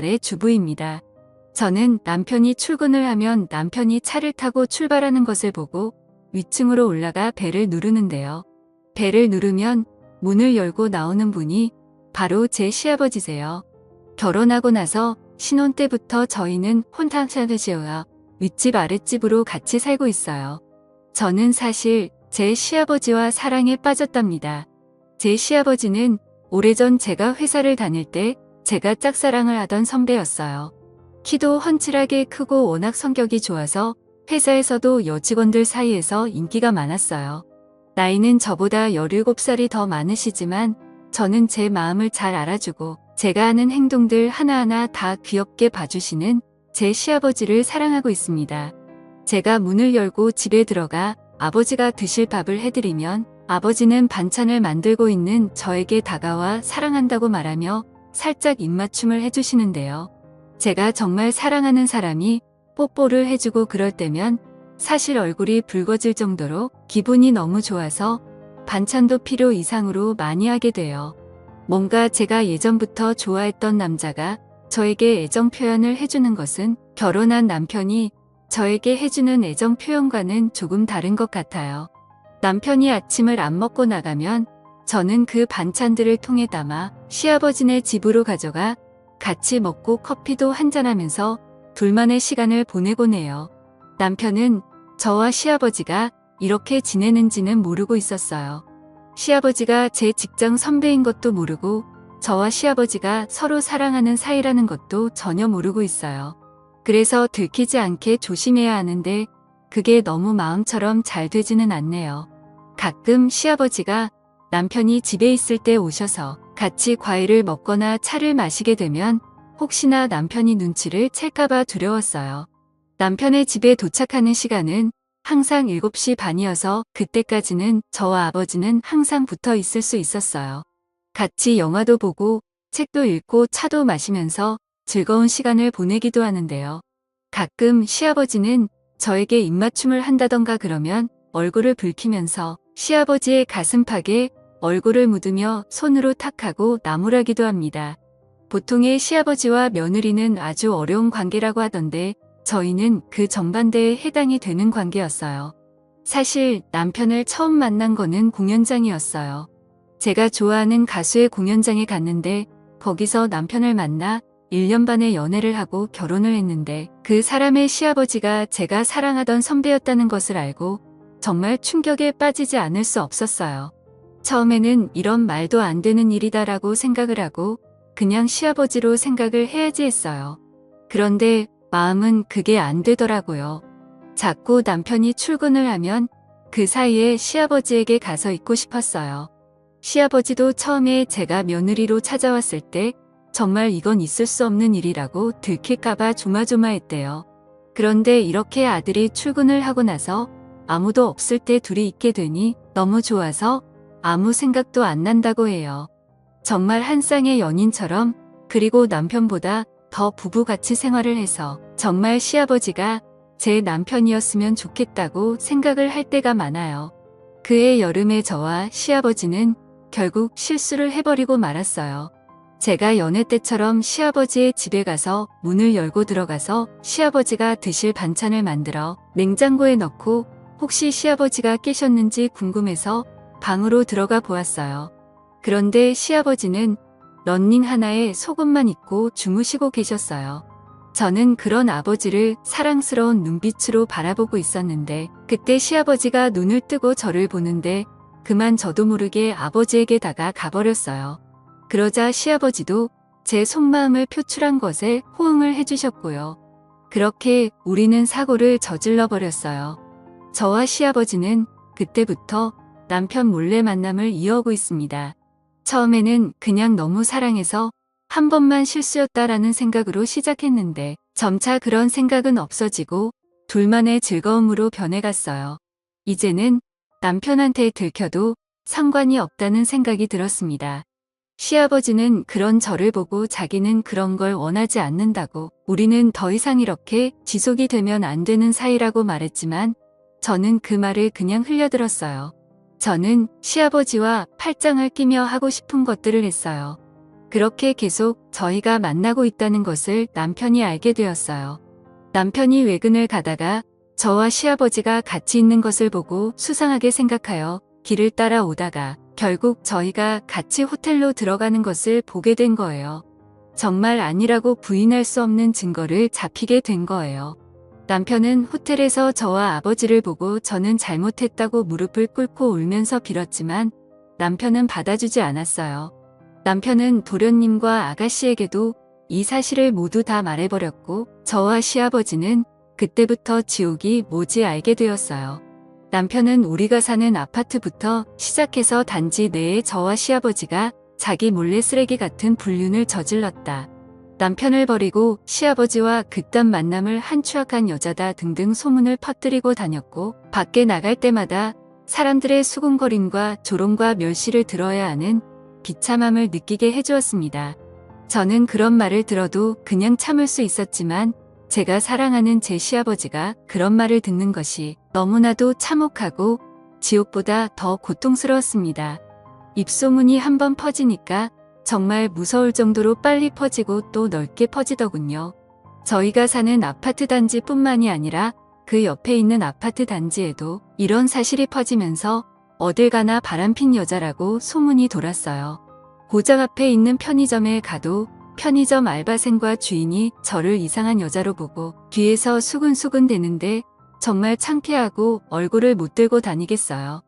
달의 주부입니다. 저는 남편이 출근을 하면 남편이 차를 타고 출발하는 것을 보고 위층으로 올라가 벨을 누르는데요. 벨을 누르면 문을 열고 나오는 분이 바로 제 시아버지세요. 결혼하고 나서 신혼 때부터 저희는 혼탕샤드지어와 윗집 아랫집으로 같이 살고 있어요. 저는 사실 제 시아버지와 사랑에 빠졌답니다. 제 시아버지는 오래전 제가 회사를 다닐 때 제가 짝사랑을 하던 선배였어요. 키도 훤칠하게 크고 워낙 성격이 좋아서 회사에서도 여직원들 사이에서 인기가 많았어요. 나이는 저보다 17살이 더 많으시지만 저는 제 마음을 잘 알아주고 제가 하는 행동들 하나하나 다 귀엽게 봐주시는 제 시아버지를 사랑하고 있습니다. 제가 문을 열고 집에 들어가 아버지가 드실 밥을 해드리면 아버지는 반찬을 만들고 있는 저에게 다가와 사랑한다고 말하며 살짝 입맞춤을 해주시는데요. 제가 정말 사랑하는 사람이 뽀뽀를 해주고 그럴 때면 사실 얼굴이 붉어질 정도로 기분이 너무 좋아서 반찬도 필요 이상으로 많이 하게 돼요. 뭔가 제가 예전부터 좋아했던 남자가 저에게 애정 표현을 해주는 것은 결혼한 남편이 저에게 해주는 애정 표현과는 조금 다른 것 같아요. 남편이 아침을 안 먹고 나가면 저는 그 반찬들을 통에 담아 시아버지네 집으로 가져가 같이 먹고 커피도 한잔하면서 둘만의 시간을 보내곤 해요. 남편은 저와 시아버지가 이렇게 지내는지는 모르고 있었어요. 시아버지가 제 직장 선배인 것도 모르고 저와 시아버지가 서로 사랑하는 사이라는 것도 전혀 모르고 있어요. 그래서 들키지 않게 조심해야 하는데 그게 너무 마음처럼 잘 되지는 않네요. 가끔 시아버지가 남편이 집에 있을 때 오셔서 같이 과일을 먹거나 차를 마시게 되면 혹시나 남편이 눈치를 챌까봐 두려웠어요. 남편의 집에 도착하는 시간은 항상 7시 반이어서 그때까지는 저와 아버지는 항상 붙어 있을 수 있었어요. 같이 영화도 보고 책도 읽고 차도 마시면서 즐거운 시간을 보내기도 하는데요. 가끔 시아버지는 저에게 입맞춤을 한다던가 그러면 얼굴을 붉히면서 시아버지의 가슴팍에 얼굴을 묻으며 손으로 탁하고 나무라기도 합니다. 보통의 시아버지와 며느리는 아주 어려운 관계라고 하던데 저희는 그 정반대에 해당이 되는 관계였어요. 사실 남편을 처음 만난 거는 공연장이었어요. 제가 좋아하는 가수의 공연장에 갔는데 거기서 남편을 만나 1년 반의 연애를 하고 결혼을 했는데 그 사람의 시아버지가 제가 사랑하던 선배였다는 것을 알고 정말 충격에 빠지지 않을 수 없었어요. 처음에는 이런 말도 안 되는 일이다라고 생각을 하고 그냥 시아버지로 생각을 해야지 했어요. 그런데 마음은 그게 안 되더라고요. 자꾸 남편이 출근을 하면 그 사이에 시아버지에게 가서 있고 싶었어요. 시아버지도 처음에 제가 며느리로 찾아왔을 때 정말 이건 있을 수 없는 일이라고 들킬까봐 조마조마했대요. 그런데 이렇게 아들이 출근을 하고 나서 아무도 없을 때 둘이 있게 되니 너무 좋아서 아무 생각도 안 난다고 해요. 정말 한 쌍의 연인처럼 그리고 남편보다 더 부부같이 생활을 해서 정말 시아버지가 제 남편이었으면 좋겠다고 생각을 할 때가 많아요. 그해 여름에 저와 시아버지는 결국 실수를 해버리고 말았어요. 제가 연애 때처럼 시아버지의 집에 가서 문을 열고 들어가서 시아버지가 드실 반찬을 만들어 냉장고에 넣고 혹시 시아버지가 깨셨는지 궁금해서 방으로 들어가 보았어요. 그런데 시아버지는 런닝 하나에 속옷만 입고 주무시고 계셨어요. 저는 그런 아버지를 사랑스러운 눈빛으로 바라보고 있었는데 그때 시아버지가 눈을 뜨고 저를 보는데 그만 저도 모르게 아버지에게 다가 가버렸어요. 그러자 시아버지도 제 속마음을 표출한 것에 호응을 해주셨고요. 그렇게 우리는 사고를 저질러 버렸어요. 저와 시아버지는 그때부터 남편 몰래 만남을 이어오고 있습니다. 처음에는 그냥 너무 사랑해서 한 번만 실수였다라는 생각으로 시작했는데 점차 그런 생각은 없어지고 둘만의 즐거움으로 변해갔어요. 이제는 남편한테 들켜도 상관이 없다는 생각이 들었습니다. 시아버지는 그런 저를 보고 자기는 그런 걸 원하지 않는다고 우리는 더 이상 이렇게 지속이 되면 안 되는 사이라고 말했지만 저는 그 말을 그냥 흘려들었어요. 저는 시아버지와 팔짱을 끼며 하고 싶은 것들을 했어요. 그렇게 계속 저희가 만나고 있다는 것을 남편이 알게 되었어요. 남편이 외근을 가다가 저와 시아버지가 같이 있는 것을 보고 수상하게 생각하여 길을 따라 오다가 결국 저희가 같이 호텔로 들어가는 것을 보게 된 거예요. 정말 아니라고 부인할 수 없는 증거를 잡히게 된 거예요. 남편은 호텔에서 저와 아버지를 보고 저는 잘못했다고 무릎을 꿇고 울면서 빌었지만 남편은 받아주지 않았어요. 남편은 도련님과 아가씨에게도 이 사실을 모두 다 말해버렸고 저와 시아버지는 그때부터 지옥이 뭐지 알게 되었어요. 남편은 우리가 사는 아파트부터 시작해서 단지 내에 저와 시아버지가 자기 몰래 쓰레기 같은 불륜을 저질렀다. 남편을 버리고 시아버지와 그딴 만남을 한 추악한 여자다 등등 소문을 퍼뜨리고 다녔고 밖에 나갈 때마다 사람들의 수군거림과 조롱과 멸시를 들어야 하는 비참함을 느끼게 해주었습니다. 저는 그런 말을 들어도 그냥 참을 수 있었지만 제가 사랑하는 제 시아버지가 그런 말을 듣는 것이 너무나도 참혹하고 지옥보다 더 고통스러웠습니다. 입소문이 한번 퍼지니까 정말 무서울 정도로 빨리 퍼지고 또 넓게 퍼지더군요. 저희가 사는 아파트 단지 뿐만이 아니라 그 옆에 있는 아파트 단지에도 이런 사실이 퍼지면서 어딜 가나 바람핀 여자라고 소문이 돌았어요. 고장 앞에 있는 편의점에 가도 편의점 알바생과 주인이 저를 이상한 여자로 보고 뒤에서 수근수근 대는데 정말 창피하고 얼굴을 못 들고 다니겠어요.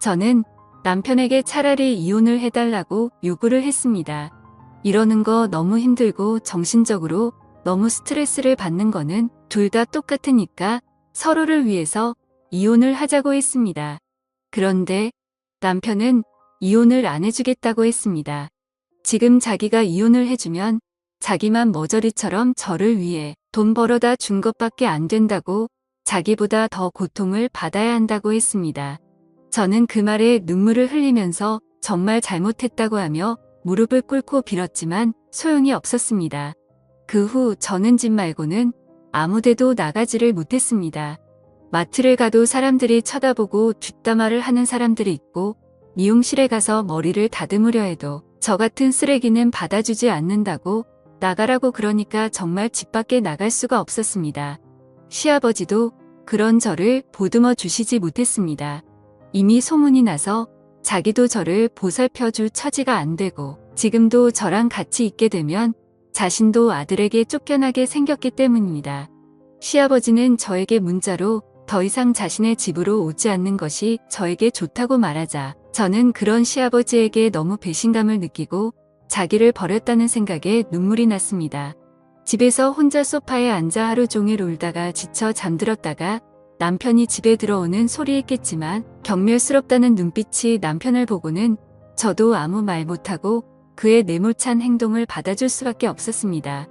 저는 남편에게 차라리 이혼을 해달라고 요구를 했습니다. 이러는 거 너무 힘들고 정신적으로 너무 스트레스를 받는 거는 둘 다 똑같으니까 서로를 위해서 이혼을 하자고 했습니다. 그런데 남편은 이혼을 안 해주겠다고 했습니다. 지금 자기가 이혼을 해주면 자기만 머저리처럼 저를 위해 돈 벌어다 준 것밖에 안 된다고 자기보다 더 고통을 받아야 한다고 했습니다. 저는 그 말에 눈물을 흘리면서 정말 잘못했다고 하며 무릎을 꿇고 빌었지만 소용이 없었습니다. 그 후 저는 집 말고는 아무데도 나가지를 못했습니다. 마트를 가도 사람들이 쳐다보고 뒷담화를 하는 사람들이 있고 미용실에 가서 머리를 다듬으려 해도 저 같은 쓰레기는 받아주지 않는다고 나가라고 그러니까 정말 집 밖에 나갈 수가 없었습니다. 시아버지도 그런 저를 보듬어 주시지 못했습니다. 이미 소문이 나서 자기도 저를 보살펴 줄 처지가 안 되고 지금도 저랑 같이 있게 되면 자신도 아들에게 쫓겨나게 생겼기 때문입니다. 시아버지는 저에게 문자로 더 이상 자신의 집으로 오지 않는 것이 저에게 좋다고 말하자 저는 그런 시아버지에게 너무 배신감을 느끼고 자기를 버렸다는 생각에 눈물이 났습니다. 집에서 혼자 소파에 앉아 하루 종일 울다가 지쳐 잠들었다가 남편이 집에 들어오는 소리했겠지만 경멸스럽다는 눈빛이 남편을 보고는 저도 아무 말 못하고 그의 내몰찬 행동을 받아줄 수밖에 없었습니다.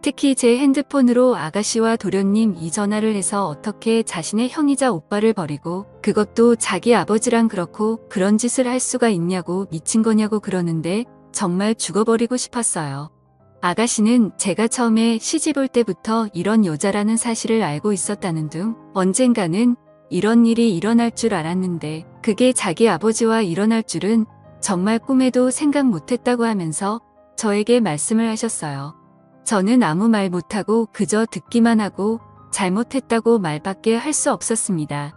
특히 제 핸드폰으로 아가씨와 도련님 이 전화를 해서 어떻게 자신의 형이자 오빠를 버리고 그것도 자기 아버지랑 그렇고 그런 짓을 할 수가 있냐고 미친 거냐고 그러는데 정말 죽어버리고 싶었어요. 아가씨는 제가 처음에 시집 올 때부터 이런 여자라는 사실을 알고 있었다는 둥 언젠가는 이런 일이 일어날 줄 알았는데 그게 자기 아버지와 일어날 줄은 정말 꿈에도 생각 못했다고 하면서 저에게 말씀을 하셨어요. 저는 아무 말 못하고 그저 듣기만 하고 잘못했다고 말밖에 할 수 없었습니다.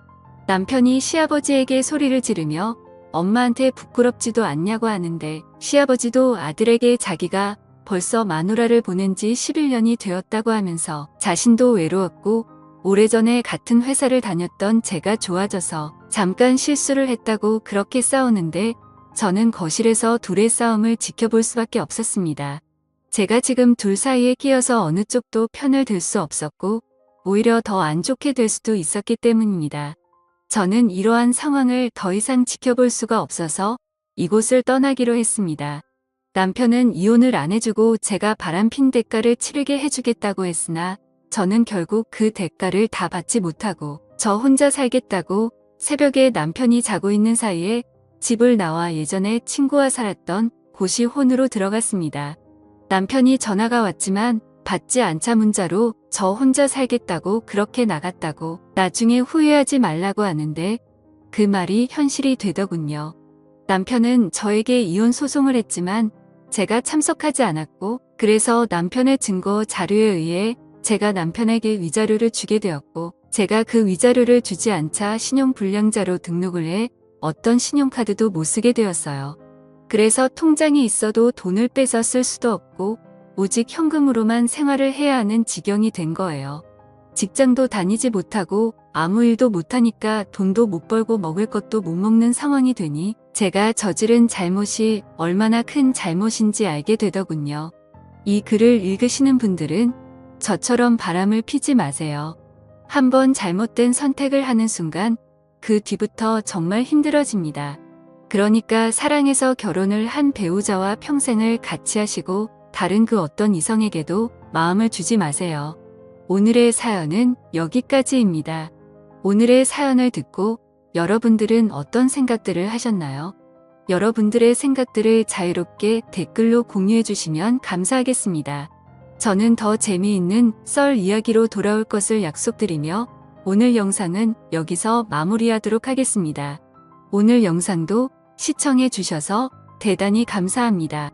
남편이 시아버지에게 소리를 지르며 엄마한테 부끄럽지도 않냐고 하는데 시아버지도 아들에게 자기가 벌써 마누라를 보낸 지 11년이 되었다고 하면서 자신도 외로웠고 오래전에 같은 회사를 다녔던 제가 좋아져서 잠깐 실수를 했다고 그렇게 싸우는데 저는 거실에서 둘의 싸움을 지켜볼 수밖에 없었습니다. 제가 지금 둘 사이에 끼어서 어느 쪽도 편을 들 수 없었고 오히려 더 안 좋게 될 수도 있었기 때문입니다. 저는 이러한 상황을 더 이상 지켜볼 수가 없어서 이곳을 떠나기로 했습니다. 남편은 이혼을 안 해주고 제가 바람핀 대가를 치르게 해주겠다고 했으나 저는 결국 그 대가를 다 받지 못하고 저 혼자 살겠다고 새벽에 남편이 자고 있는 사이에 집을 나와 예전에 친구와 살았던 고시 혼으로 들어갔습니다. 남편이 전화가 왔지만 받지 않자 문자로 저 혼자 살겠다고 그렇게 나갔다고 나중에 후회하지 말라고 하는데 그 말이 현실이 되더군요. 남편은 저에게 이혼 소송을 했지만 제가 참석하지 않았고, 그래서 남편의 증거 자료에 의해 제가 남편에게 위자료를 주게 되었고, 제가 그 위자료를 주지 않자 신용불량자로 등록을 해 어떤 신용카드도 못 쓰게 되었어요. 그래서 통장이 있어도 돈을 빼서 쓸 수도 없고, 오직 현금으로만 생활을 해야 하는 지경이 된 거예요. 직장도 다니지 못하고 아무 일도 못하니까 돈도 못 벌고 먹을 것도 못 먹는 상황이 되니 제가 저지른 잘못이 얼마나 큰 잘못인지 알게 되더군요. 이 글을 읽으시는 분들은 저처럼 바람을 피지 마세요. 한번 잘못된 선택을 하는 순간 그 뒤부터 정말 힘들어집니다. 그러니까 사랑해서 결혼을 한 배우자와 평생을 같이 하시고 다른 그 어떤 이성에게도 마음을 주지 마세요. 오늘의 사연은 여기까지입니다. 오늘의 사연을 듣고 여러분들은 어떤 생각들을 하셨나요? 여러분들의 생각들을 자유롭게 댓글로 공유해 주시면 감사하겠습니다. 저는 더 재미있는 썰 이야기로 돌아올 것을 약속드리며 오늘 영상은 여기서 마무리하도록 하겠습니다. 오늘 영상도 시청해 주셔서 대단히 감사합니다.